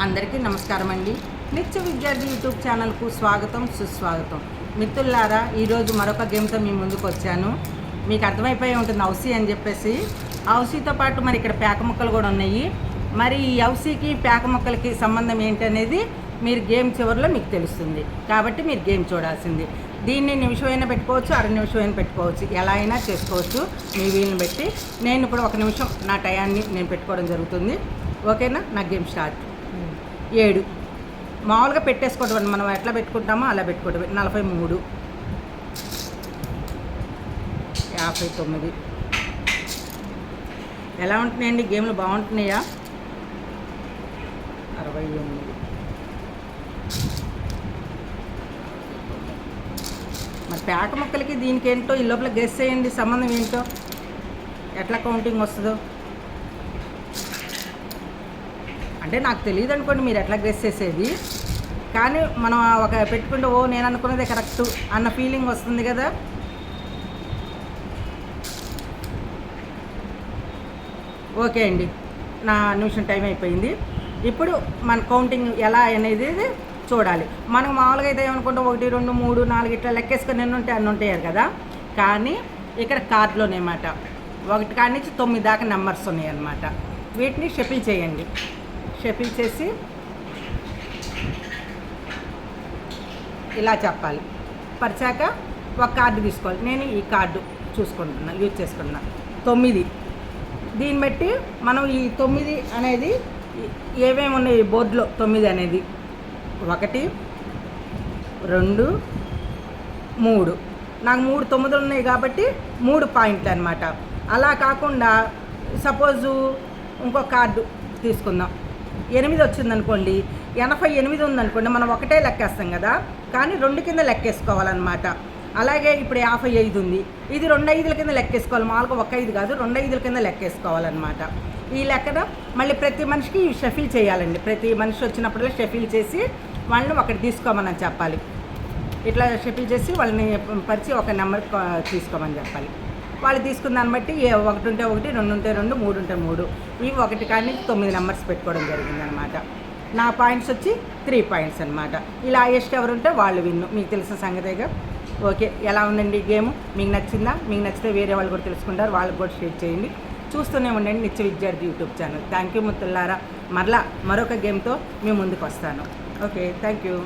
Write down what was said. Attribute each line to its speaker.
Speaker 1: అందరికీ నమస్కారం అండి. నిత్య విద్యార్థి యూట్యూబ్ ఛానల్కు స్వాగతం సుస్వాగతం. మిత్రులారా ఈరోజు మరొక గేమ్తో మీ ముందుకు వచ్చాను. మీకు అర్థమైపోయి ఉంటుంది ఔసి అని చెప్పేసి. ఔసితో పాటు మరి ఇక్కడ పేక ముక్కలు కూడా ఉన్నాయి. మరి ఈ ఔసికి పేక ముక్కలకి సంబంధం ఏంటనేది మీరు గేమ్ చివరిలో మీకు తెలుస్తుంది. కాబట్టి మీరు గేమ్ చూడాల్సింది. దీన్ని నిమిషమైనా పెట్టుకోవచ్చు అర నిమిషమైనా పెట్టుకోవచ్చు. ఎలా అయినా చేసుకోవచ్చు. మీ వీలుని బట్టి. నేను ఇప్పుడు ఒక నిమిషం నా టయాన్ని నేను పెట్టుకోవడం జరుగుతుంది. ఓకేనా? నా గేమ్ స్టార్ట్. ఏడు. మామూలుగా పెట్టేసుకోవడం మనం ఎట్లా పెట్టుకుంటామో అలా పెట్టుకోవడం నలభై మూడు. యాభై తొమ్మిది. ఎలా ఉంటున్నాయండి? గేమ్లు బాగుంటున్నాయా? అరవై ఎనిమిది. మరి పేక మొక్కలకి దీనికి ఏంటో ఈ లోపల గెస్ చేయండి. సంబంధం ఏంటో? ఎట్లా కౌంటింగ్ వస్తుందో? అంటే నాకు తెలియదు అనుకోండి మీరు ఎట్లా గెస్ చేసేది. కానీ మనం ఒక పెట్టుకుంటే ఓ నేను అనుకున్నదే కరెక్ట్ అన్న ఫీలింగ్ వస్తుంది కదా. ఓకే అండి. నా నిమిషం టైం అయిపోయింది. ఇప్పుడు మన కౌంటింగ్ ఎలా అనేది చూడాలి. మనం మామూలుగా అయితే ఏమనుకుంటే ఒకటి రెండు మూడు నాలుగు ఇట్లా లెక్కేసుకొని ఎన్ని ఉంటాయి అన్ని ఉంటాయి కదా. కానీ ఇక్కడ కార్డులోనేమాట ఒకటి కాడి నుంచి తొమ్మిది దాకా నెంబర్స్ ఉన్నాయి అన్నమాట వీటిని షఫిల్ చేయండి. చెప్పించేసి ఇలా చెప్పాలి. పరిచాక ఒక కార్డు తీసుకోవాలి. నేను ఈ కార్డు చూసుకుంటున్నా యూజ్ చేసుకుంటున్నా. తొమ్మిది. దీన్ని బట్టి మనం ఈ తొమ్మిది అనేది ఏమేమి ఉన్నాయి బోర్డులో? తొమ్మిది అనేది ఒకటి రెండు మూడు. నాకు మూడు తొమ్మిది ఉన్నాయి కాబట్టి మూడు పాయింట్లు అనమాట అలా కాకుండా సపోజు ఇంకో కార్డు తీసుకుందాం. ఎనిమిది వచ్చిందనుకోండి ఎనభై ఎనిమిది ఉందనుకోండి మనం ఒకటే లెక్కేస్తాం కదా. కానీ రెండు కింద లెక్కేసుకోవాలన్నమాట. అలాగే ఇప్పుడు యాభై ఐదు ఉంది. ఇది రెండు ఐదుల కింద లెక్కేసుకోవాలి. మామూలుగా ఒక ఐదు కాదు రెండు ఐదుల కింద లెక్కేసుకోవాలన్నమాట. ఈ లెక్కన మళ్ళీ ప్రతి మనిషికి షఫిల్ చేయాలండి. ప్రతి మనిషి వచ్చినప్పుడల్లా షఫిల్ చేసి వాళ్ళని ఒకటి తీసుకోమని చెప్పాలి. ఇట్లా షఫిల్ చేసి వాళ్ళని పరిచి ఒక నెంబర్ తీసుకోమని చెప్పాలి. వాళ్ళు తీసుకున్న దాన్ని బట్టి ఏ ఒకటి ఉంటే ఒకటి రెండు ఉంటే రెండు మూడు ఉంటే మూడు. ఇవి ఒకటి కానీ తొమ్మిది నెంబర్స్ పెట్టుకోవడం జరిగిందనమాట నా పాయింట్స్ వచ్చి త్రీ పాయింట్స్ అనమాట ఇలా హైయెస్ట్ ఎవరు ఉంటే వాళ్ళు విన్ను మీకు తెలిసిన సంగతేగా ఓకే ఎలా ఉందండి ఈ గేమ్ మీకు నచ్చిందా? మీకు నచ్చితే వేరే వాళ్ళు కూడా తెలుసుకుంటారు. వాళ్ళకి కూడా షేర్ చేయండి. చూస్తూనే ఉండండి Nitya Vidyarthi YouTube channel thank you ముత్తుల్లారా మరలా మరొక గేమ్తో మేము ముందుకు వస్తాను. Okay thank you